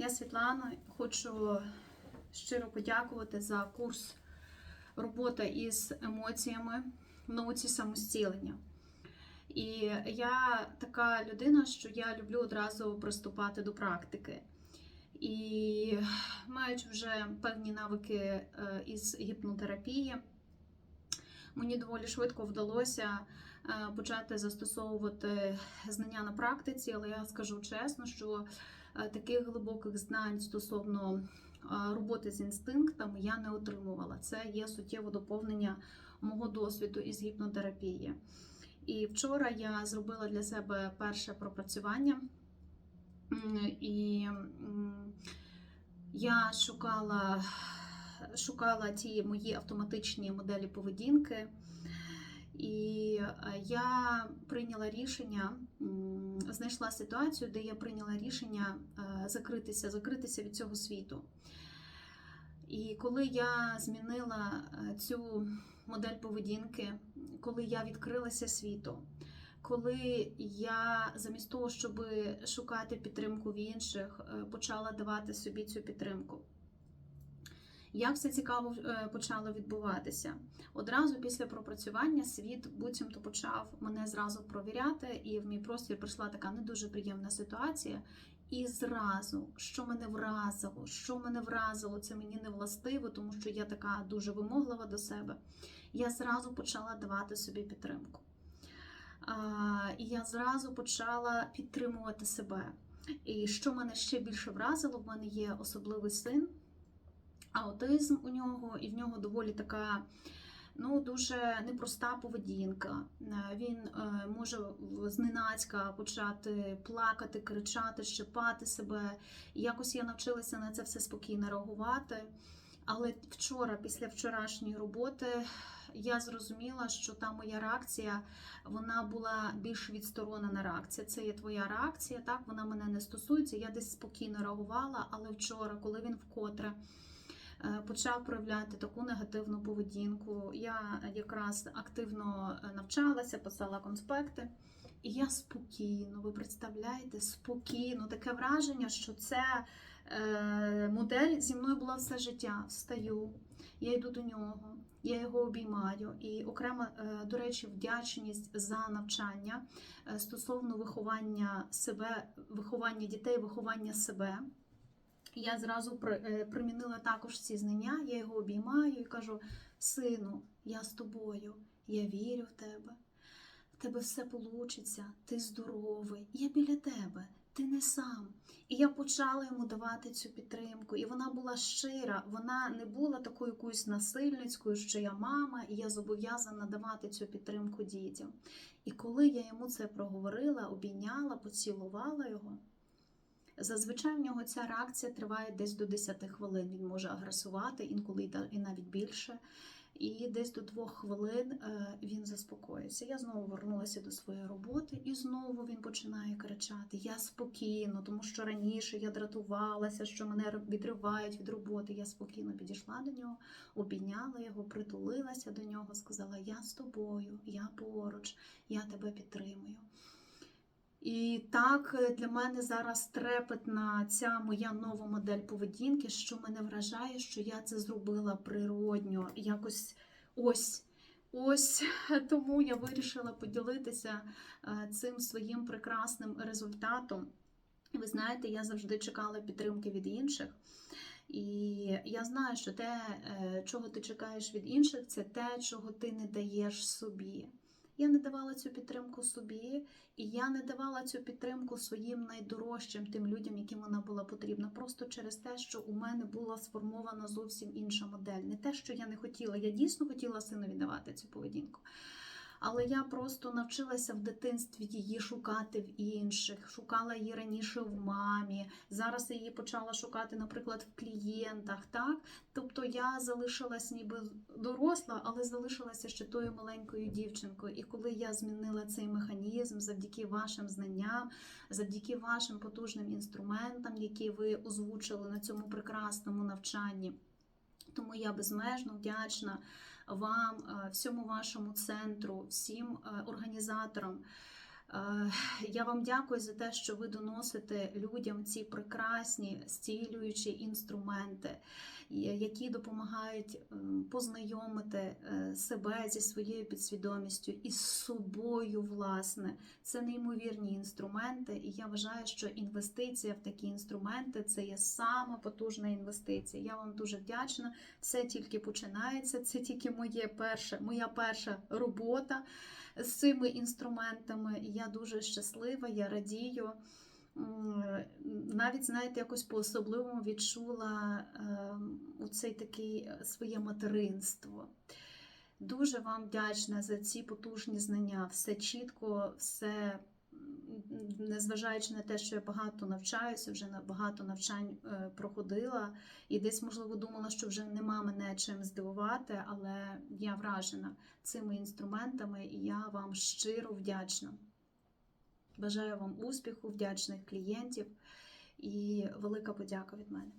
Я Світлана, хочу щиро подякувати за курс робота із емоціями в науці самостілення. І я така людина, що я люблю одразу приступати до практики. І маючи вже певні навики е, із гіпнотерапії, мені доволі швидко вдалося е, почати застосовувати знання на практиці, але я скажу чесно, що таких глибоких знань стосовно е, роботи з інстинктами я не отримувала. Це є суттєве доповнення мого досвіду із гіпнотерапії. І вчора я зробила для себе перше пропрацювання. І я шукала, шукала ті мої автоматичні моделі поведінки. І я прийняла рішення, знайшла ситуацію, де я прийняла рішення закритися, закритися від цього світу. І коли я змінила цю модель поведінки, коли я відкрилася світу, коли я замість того, щоб шукати підтримку в інших, е, почала давати собі цю підтримку. Як все цікаво е, почало відбуватися? Одразу після пропрацювання світ буцімто почав мене зразу провіряти, і в мій простір прийшла така не дуже приємна ситуація. І зразу, що мене вразило, що мене вразило, це мені не властиво, тому що я така дуже вимоглива до себе. Я зразу почала давати собі підтримку. І я зразу почала підтримувати себе. І що мене ще більше вразило, в мене є особливий син, аутизм у нього, і в нього доволі така ну, дуже непроста поведінка. Е, Він е, може зненацька почати плакати, кричати, щипати себе. Якось я навчилася на це все спокійно реагувати. Але вчора, після вчорашньої роботи, я зрозуміла, що та моя реакція вона була більш відсторонена реакція. Це є твоя реакція, так вона мене не стосується. Я десь спокійно реагувала, але вчора, коли він вкотре почав проявляти таку негативну поведінку, я якраз активно е, навчалася, писала конспекти. І я спокійно, ви представляєте, спокійно, таке враження, що це е, модель зі мною була все життя. Встаю, я йду до нього, я його обіймаю. І окремо, е, до речі, вдячність за навчання е, стосовно виховання себе, виховання дітей, виховання себе. Я зразу е, примінила також ці знання, я його обіймаю і кажу: сину, я з тобою, я вірю в тебе. В тебе все получиться, ти здоровий, я біля тебе, ти не сам. І я почала йому давати цю підтримку, і вона була щира, вона не була такою якоюсь насильницькою, що я мама, і я зобов'язана давати цю підтримку дітям. І коли я йому це проговорила, обійняла, поцілувала його. Зазвичай в нього ця реакція триває десь до 10 хвилин. Він може агресувати, інколи і навіть більше. І десь до двох хвилин е, він заспокоїться. Я знову вернулася до своєї роботи, і знову він починає кричати: Я спокійно, тому що раніше я дратувалася, що мене відривають від роботи. Я спокійно підійшла до нього, обійняла його, притулилася до нього, сказала: Я з тобою, я поруч, я тебе підтримую. І так е, для мене зараз трепетна ця моя нова модель поведінки, що мене вражає, що я це зробила природньо, якось ось. Ось тому я вирішила поділитися е, цим своїм прекрасним результатом. Ви знаєте, я завжди чекала підтримки від інших. І я знаю, що те, е, чого ти чекаєш від інших, це те, чого ти не даєш собі. Я не давала цю підтримку собі, і я не давала цю підтримку своїм найдорожчим тим людям, яким вона була потрібна, просто через те, що у мене була сформована зовсім інша модель. Не те, що я не хотіла. Я дійсно хотіла синові давати цю поведінку. Але я просто навчилася в дитинстві її шукати в інших, шукала її раніше в мамі. Зараз я її почала шукати, наприклад, в клієнтах. Так, тобто я залишилась ніби доросла, але залишилася ще тою маленькою дівчинкою. І коли я змінила цей механізм завдяки вашим знанням, завдяки вашим потужним інструментам, які ви озвучили на цьому прекрасному навчанні. Тому я безмежно вдячна вам, е, всьому вашому центру, всім е, організаторам Я вам дякую за те, що ви доносите людям ці прекрасні зцілюючі інструменти, які допомагають ем, познайомити е, себе зі своєю підсвідомістю і з собою, власне. Це неймовірні інструменти, і я вважаю, що інвестиція в такі інструменти це є сама потужна інвестиція. Я вам дуже вдячна. Все тільки починається. Це тільки моє перше, моя перша робота з цими інструментами. Я дуже щаслива, я радію. Навіть, знаєте, якось по-особливому відчула у цей такий е, своє материнство. Дуже вам вдячна за ці потужні знання. Все чітко, все, незважаючи на те, що я багато навчаюся, вже багато навчань е, проходила, і десь, можливо, думала, що вже нема мене чим здивувати, але я вражена цими інструментами, і я вам щиро вдячна. Бажаю вам успіху, вдячних клієнтів і велика подяка від мене.